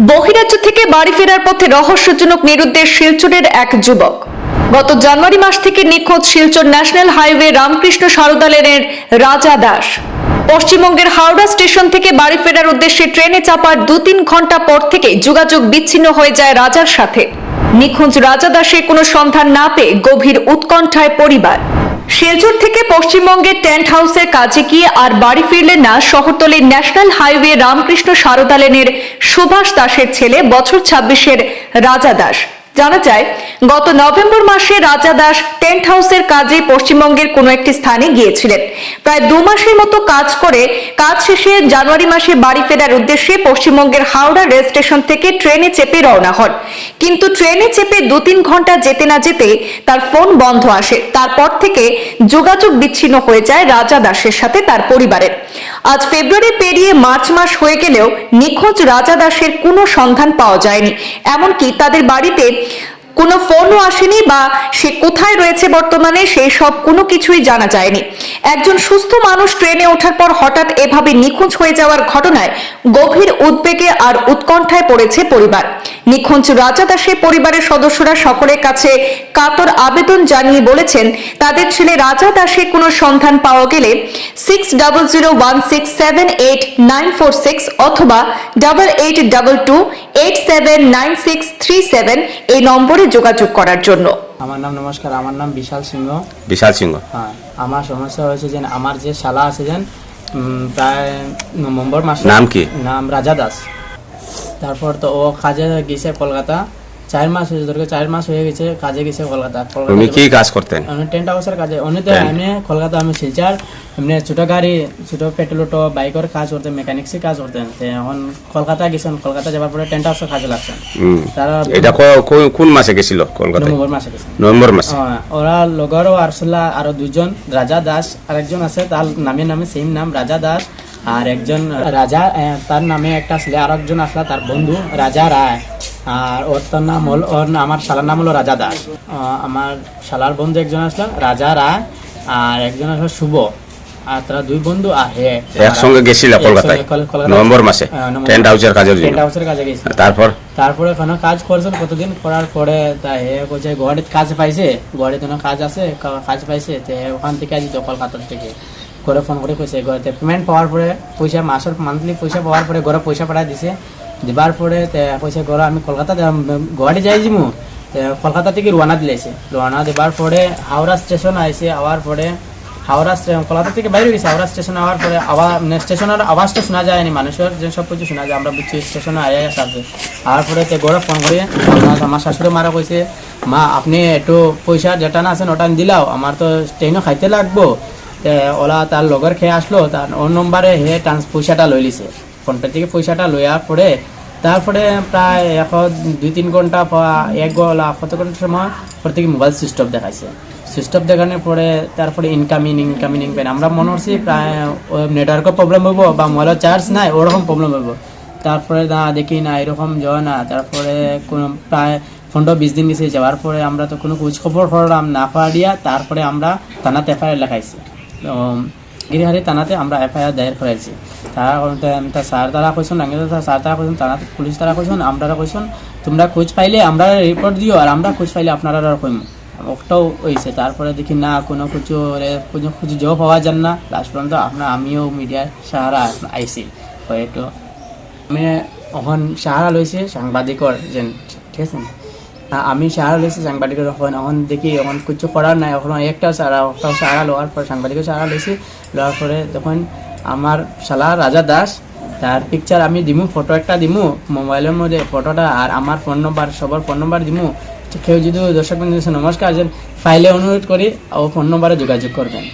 বহিরাজ্য থেকে বাড়ি ফেরার পথে রহস্যজনক নিরুদ্দেশ শিলচরের এক যুবক। গত জানুয়ারি মাস থেকে নিখোঁজ শিলচর ন্যাশনাল হাইওয়ে রামকৃষ্ণ সারদা লেনের রাজা দাস। পশ্চিমবঙ্গের হাওড়া স্টেশন থেকে বাড়ি ফেরার উদ্দেশ্যে ট্রেনে চাপার দু তিন ঘণ্টা পর থেকে যোগাযোগ বিচ্ছিন্ন হয়ে যায় রাজার সাথে। নিখোঁজ রাজা দাসের কোনো সন্ধান না পেয়ে গভীর উৎকণ্ঠায় পরিবার। শিলচর থেকে পশ্চিমবঙ্গের টেন্ট হাউসের কাজে গিয়ে আর বাড়ি ফিরলেন না শহরতলির ন্যাশনাল হাইওয়ে রামকৃষ্ণ সারদালেনের সুভাষ দাসের ছেলে বছর ছাব্বিশের রাজা দাস। জানা যায়, গত নভেম্বর মাসে রাজা দাস টেন্ট হাউসের কাজে পশ্চিমবঙ্গের কোনো একটি স্থানে গিয়েছিলেন। প্রায় দু মাসের মতো কাজ করে কাজ শেষে জানুয়ারি মাসে বাড়ি ফেরার উদ্দেশ্যে পশ্চিমবঙ্গের হাওড়া রেল স্টেশন থেকে ট্রেনে চেপে রওনা হন। কিন্তু ট্রেনে চেপে দু তিন ঘণ্টা যেতে না যেতে তার ফোন বন্ধ আসে। তারপর থেকে যোগাযোগ বিচ্ছিন্ন হয়ে যায় রাজা দাসের সাথে তার পরিবারের। আজ ফেব্রুয়ারি পেরিয়ে মার্চ মাস হয়ে গেলেও নিখোঁজ রাজা দাসের কোনো সন্ধান পাওয়া যায়নি। এমনকি তাদের বাড়িতে কোনো ফোনও আসেনি বা সে কোথায় রয়েছে বর্তমানে সেই সব কোনো কিছুই জানা যায়নি। একজন সুস্থ মানুষ ট্রেনে ওঠার পর হঠাৎ এভাবে নিখোঁজ হয়ে যাওয়ার ঘটনায় গভীর উদ্বেগে আর উৎকণ্ঠায় পড়েছে পরিবার। নিখোঁজ রাজা দাসের পরিবারের সদস্যরা সকলের কাছে কাতর আবেদন জানিয়ে বলেছেন, তাদের ছেলে রাজা দাসের কোনো সন্ধান পাওয়া গেলে six double zero one six seven eight nine four six অথবা double eight double two eight seven nine six three seven এই নম্বরে যোগাযোগ করার জন্য। আমার নাম নমস্কার আমার নাম বিশাল সিংহ। বিশাল সিংহ। হ্যাঁ আমার সমস্যা হয়েছে যে আমার যে শালা আছে যেন প্রায় নভেম্বর মাসে নাম কি? নাম রাজা দাস। তারপর তো ও কাজে গেছে কলকাতা। চার মাস হয়েছে ধরে চার মাস হয়ে গেছে কাজে গেছে কলকাতা। কলকাতা তুমি কি কাজ করতেন? আমি টেন্ট হাউসের কাজে অন্য তো Tent? কলকাতা আমি শিলচার এমনি ছোট গাড়ি ছোট পেট্রোল অটো বাইকের কাজ করতেন মেকানিক্সের কাজ করতেন। এখন কলকাতা গেছেন কলকাতা যাবার পরে টেন্ট হাউসের কাজে লাগছেন। তারা এটা কোন- মাসে গেছিল কলকাতায়? নভেম্বর মাসে গেছেন নভেম্বর মাসে। হ্যাঁ, ওরা লগরও আরসুল্লাহ আরও দুজন রাজা দাস আরেকজন আছে তার নামে নামে সেম নাম রাজা দাস আর একজন রাজা তার নামে একটা আসলে আর একজন আসলা তার বন্ধু রাজা রায়। আর ওর তার নাম হল ওর আমার শালার নাম হলো রাজা দাস। আমার শালার বন্ধু একজন আসলো রাজা রায় আর একজন আসলো শুভ। আর তারা দুই বন্ধু আর হে। একসঙ্গে গেছিল কলকাতায়? নভেম্বর মাসে? টেন্ট হাউসের জন্য? টেন্ট হাউসের কাজে গেছিল। তারপর? তারপরে ওখানে কাজ করছেন কতদিন করার পরে তা হে কইছে কাজ পাইছে? কোনো কাজ আছে? কাজ পাইছে? তো ওখান থেকে তো কলকাতা থেকে। করে ফোন করে কইছে পেমেন্ট পাওয়ার পরে পয়সা মাসের মান্থলি পয়সা পাওয়ার পরে ঘরে পয়সা পাঠাই দিছে। দিবার পরে কইছে ঘরে আমি কলকাতা গুয়াহাটি যাই যাব কলকাতা থেকে রওনা দিলেছে রওনা দেবার পরে হাওড়া স্টেশন আইছে আওয়ার পরে হাওড়া কলকাতা থেকে বাইরে গেছে হাওড়া স্টেশন আওয়ার পরে আবার স্টেশনের আওয়াজটা শোনা যায়নি মানুষের যে সব কিছু শোনা যায়, আমরা বুঝছি স্টেশনে আয়া আসবে আর পরে তে গড়ে ফোন করে আমার- শাশুড়ি মারা কইছে মা, আপনি একটু পয়সা যেটা না আছেন ওটা দিলাও আমার তো ট্রেনও খাইতে লাগবো। ওলা তার লগর খেয়ে আসলো তার ওর নম্বরে হে ট্রান্স পয়সাটা লই লিছে। ফোনপে থেকে পয়সাটা লইয়া পরে তারপরে প্রায় এখন দুই তিন ঘণ্টা এক গলা কত ঘণ্টার সময় পর থেকে মোবাইল সুইচ অফ দেখাইছে। সুইচ অফ দেখানোর পরে তারপরে ইনকামিং ইনকামিং ইনকামিং আমরা মনে করছি প্রায় নেটওয়ার্কের প্রবলেম হইব বা মোবাইলের চার্জ নাই, ওরকম প্রবলেম হইব। তারপরে না দেখি না, এরকম যাওয়া না। তারপরে কোনো প্রায় পনেরো বিশ দিন গেছে, যাওয়ার পরে আমরা তো কোনো খোঁজ খবর করলাম না পারিয়া তারপরে আমরা থানাতে এফআইআর লেখাইছি। গিরিহারি থানাতে আমরা এফআইআর দায়ের করাইছি। তারা তা স্যার তারা কইসন আগে স্যার তারা কইসন তারা পুলিশ তারা কইসন আমরা কইসন তোমরা খোঁজ পাইলে আমরা রিপোর্ট দিও আর আমরা খোঁজ পাইলে আপনারা আর কইম। ওটাও হয়েছে তারপরে দেখি না, কোনো কিছু কোনো কিছু জব পাওয়া যান না। লাস্ট পর্যন্ত আপনার আমিও মিডিয়ার সাহারা আইছি। হয়তো আমি এখন সাহারা লইছে সাংবাদিকর যেন, ঠিক আছে? আমি সাহারা লইছি, সাংবাদিকের এখন এখন দেখি, এখন কিছু করার নাই, এখন একটা সারা, একটা সাহারা লওয়ার পর, সাংবাদিকের সাহারা লইছি। লওয়ার পরে তখন আমার শালা রাজা দাস, তার পিকচার আমি দিমু ফটো একটা দিমু মোবাইলের মধ্যে ফটোটা আর আমার ফোন নম্বর সবার ফোন নম্বর দিমু। কেউ যদি দর্শক বন্ধু নমস্কার ফাইলে অনুরোধ করি, ও ফোন নম্বরে যোগাযোগ করবেন।